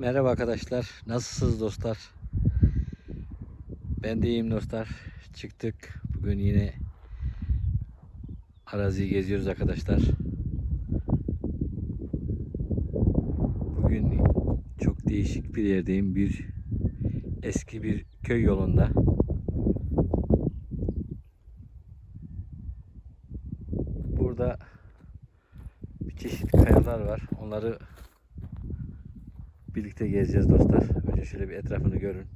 Merhaba arkadaşlar. Nasılsınız dostlar? Ben de iyiyim dostlar. Çıktık. Bugün yine araziyi geziyoruz arkadaşlar. Bugün çok değişik bir yerdeyim. Bir eski bir köy yolunda. Burada bir çeşit kayalar var. Onları birlikte gezeceğiz dostlar. Önce şöyle bir etrafını görün.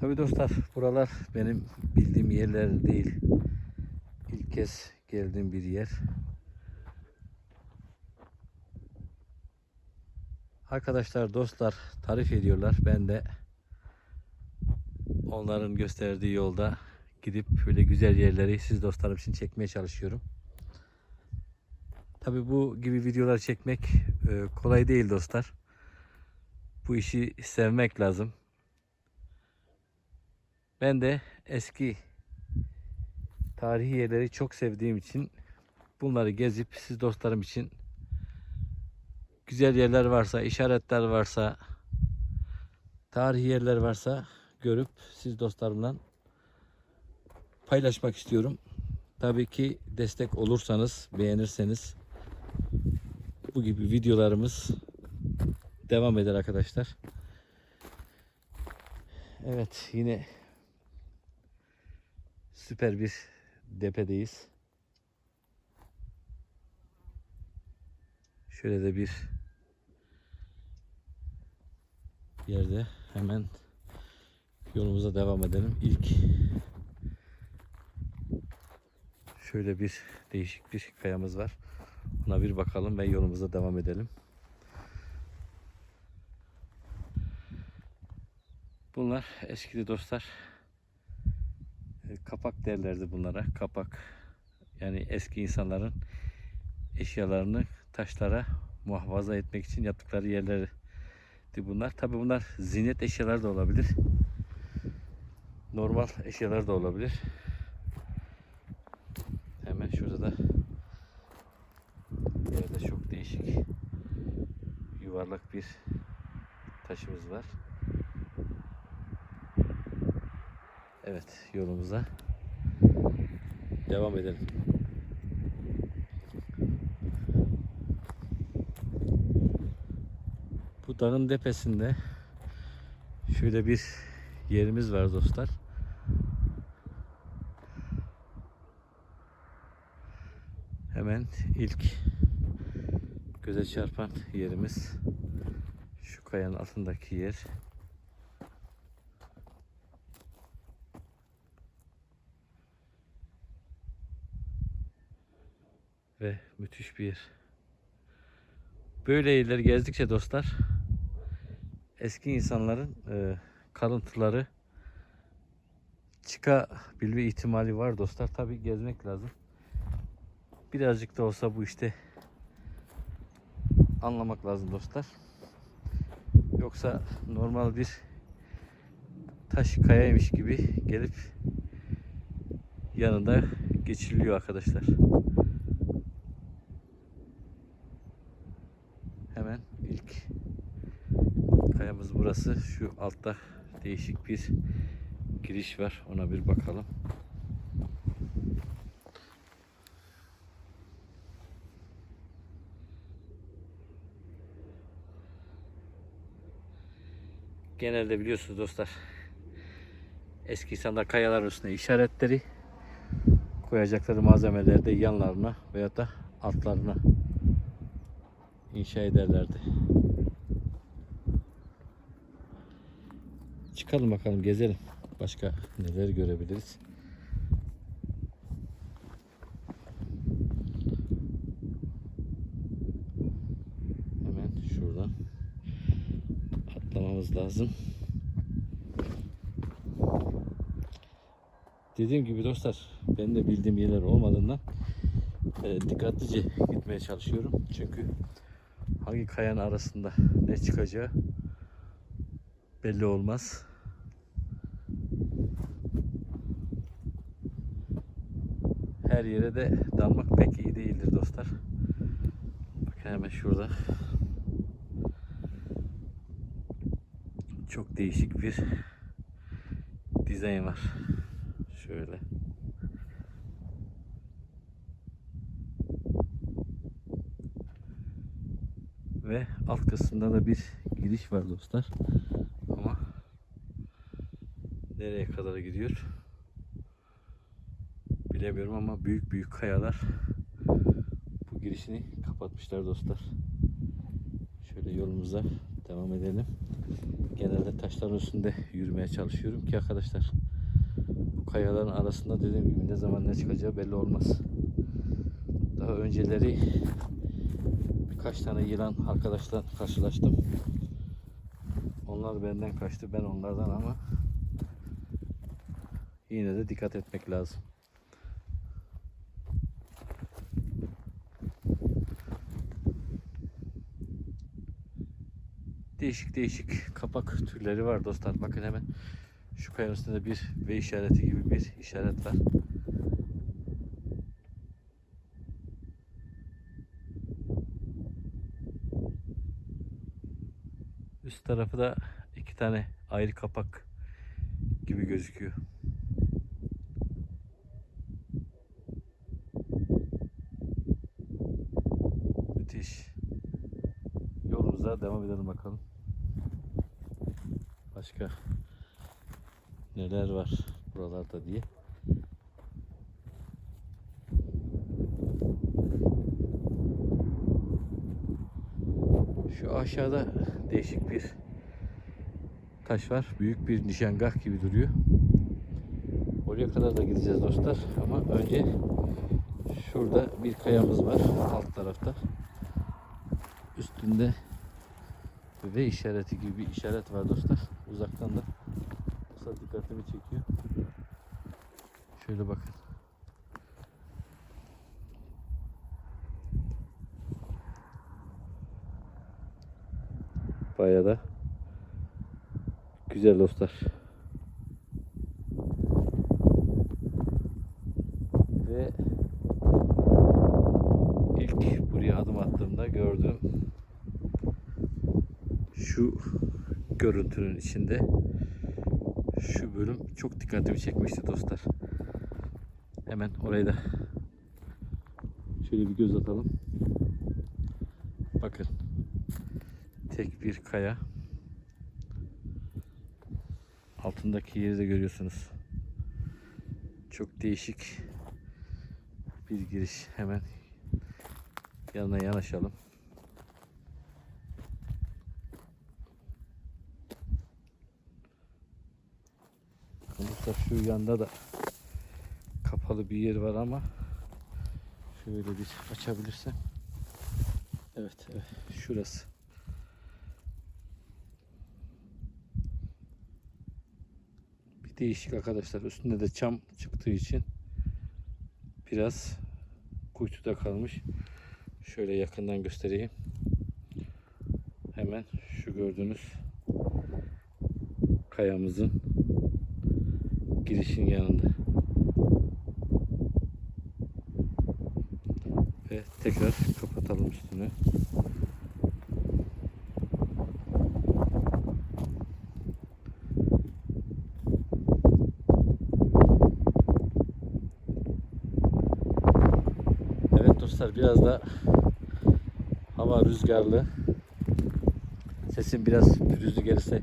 Tabi dostlar buralar benim bildiğim yerler değil. İlk kez geldiğim bir yer. Arkadaşlar dostlar tarif ediyorlar. Ben de onların gösterdiği yolda gidip böyle güzel yerleri siz dostlarım için çekmeye çalışıyorum. Tabi bu gibi videolar çekmek e, kolay değil dostlar. Bu işi sevmek lazım. Ben de eski tarihi yerleri çok sevdiğim için bunları gezip siz dostlarım için güzel yerler varsa, işaretler varsa, tarihi yerler varsa görüp siz dostlarımla paylaşmak istiyorum. Tabii ki destek olursanız, beğenirseniz bu gibi videolarımız devam eder arkadaşlar. Evet yine süper bir depedeyiz. Şöyle de bir yerde hemen yolumuza devam edelim. İlk şöyle bir değişik bir kayamız var. Ona bir bakalım ve yolumuza devam edelim. Bunlar eskidi dostlar. E, Kapak derlerdi bunlara. Kapak. Yani eski insanların eşyalarını taşlara muhafaza etmek için yaptıkları yerlerdi bunlar. Tabi bunlar zinet eşyalar da olabilir. Normal eşyalar da olabilir. Hemen şurada da yerde çok değişik yuvarlak bir taşımız var. Evet yolumuza devam edelim. Bu dağın tepesinde şöyle bir yerimiz var dostlar. Hemen ilk göze çarpan yerimiz şu kayanın altındaki yer. Ve müthiş bir yer. Böyle yerleri gezdikçe dostlar eski insanların e, kalıntıları çıkabilme ihtimali var dostlar. Tabi gezmek lazım. Birazcık da olsa bu işte anlamak lazım dostlar. Yoksa normal bir taş kayaymış gibi gelip yanında geçiriliyor arkadaşlar. Hemen ilk kayamız burası. Şu altta değişik bir giriş var. Ona bir bakalım. Genelde biliyorsunuz dostlar eski insanlar kayaların üstüne işaretleri koyacakları malzemeleri de yanlarına veya da altlarına inşa ederlerdi. Çıkalım bakalım gezelim. Başka neler görebiliriz. lazım. Dediğim gibi dostlar ben de bildiğim yerler olmadığından e, dikkatlice gitmeye çalışıyorum. Çünkü hangi kayanın arasında ne çıkacağı belli olmaz. Her yere de dalmak pek iyi değildir dostlar. Bakın hemen şurada Çok değişik bir dizayn var. Şöyle. Ve alt kısmında da bir giriş var dostlar. Ama nereye kadar gidiyor? Bilemiyorum ama büyük büyük kayalar bu girişini kapatmışlar dostlar. Şöyle yolumuza devam edelim. Genelde taşların üstünde yürümeye çalışıyorum ki arkadaşlar bu kayaların arasında dediğim gibi ne zaman ne çıkacağı belli olmaz. Daha önceleri birkaç tane yılan arkadaşlar karşılaştım. Onlar benden kaçtı ben onlardan ama yine de dikkat etmek lazım. Değişik değişik kapak türleri var dostlar. Bakın hemen şu kayanın üstünde bir V işareti gibi bir işaret var. Üst tarafı da iki tane ayrı kapak gibi gözüküyor. Müthiş. Yolumuza devam edelim bakalım. Başka neler var buralarda diye. Şu aşağıda değişik bir taş var. Büyük bir nişangah gibi duruyor. Oraya kadar da gideceğiz dostlar. Ama önce şurada bir kayamız var alt tarafta. Üstünde ve işareti gibi bir işaret var dostlar. Uzaktan da dostlar dikkatimi çekiyor. Şöyle bakın. Bayağı da güzel dostlar. Ve ilk buraya adım attığımda gördüğüm şu görüntünün içinde şu bölüm çok dikkatimi çekmişti dostlar. Hemen orayı da şöyle bir göz atalım. Bakın tek bir kaya. Altındaki yeri de görüyorsunuz. Çok değişik bir giriş. Hemen yanına yanaşalım. Sonuçta şu yanda da kapalı bir yer var ama şöyle bir açabilirsem. Evet, evet şurası. Bir değişik arkadaşlar. Üstünde de çam çıktığı için biraz kuytuda kalmış. Şöyle yakından göstereyim. Hemen şu gördüğünüz kayamızın girişin yanında. Ve tekrar kapatalım üstünü. Evet dostlar biraz da hava rüzgarlı. Sesim biraz pürüzlü gelirse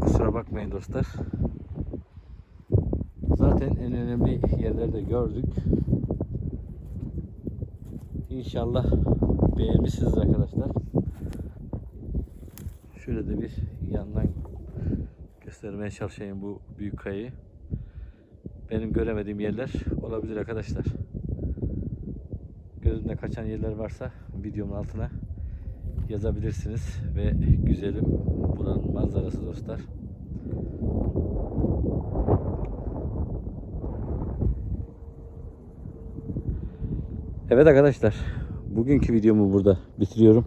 kusura bakmayın dostlar. Zaten en önemli yerlerde gördük. İnşallah beğenmişsiniz arkadaşlar. Şöyle de bir yandan göstermeye çalışayım bu büyük kayayı. Benim göremediğim yerler olabilir arkadaşlar. Gözümde kaçan yerler varsa videomun altına yazabilirsiniz ve güzelim buranın manzarası dostlar. Evet arkadaşlar bugünkü videomu burada bitiriyorum.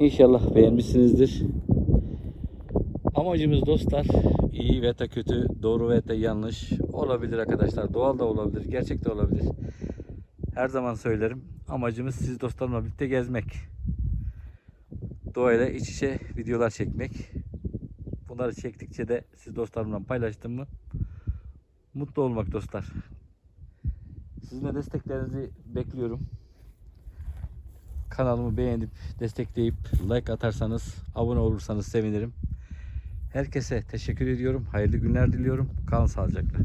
İnşallah beğenmişsinizdir. Amacımız dostlar iyi ve de kötü, doğru ve de yanlış olabilir arkadaşlar. Doğal da olabilir, gerçek de olabilir. Her zaman söylerim. Amacımız siz dostlarımla birlikte gezmek. Doğayla iç içe videolar çekmek. Bunları çektikçe de siz dostlarımla paylaştım mı mutlu olmak dostlar. Sizin de desteklerinizi bekliyorum. Kanalımı beğenip destekleyip like atarsanız, abone olursanız sevinirim. Herkese teşekkür ediyorum. Hayırlı günler diliyorum. Kalın sağlıcakla.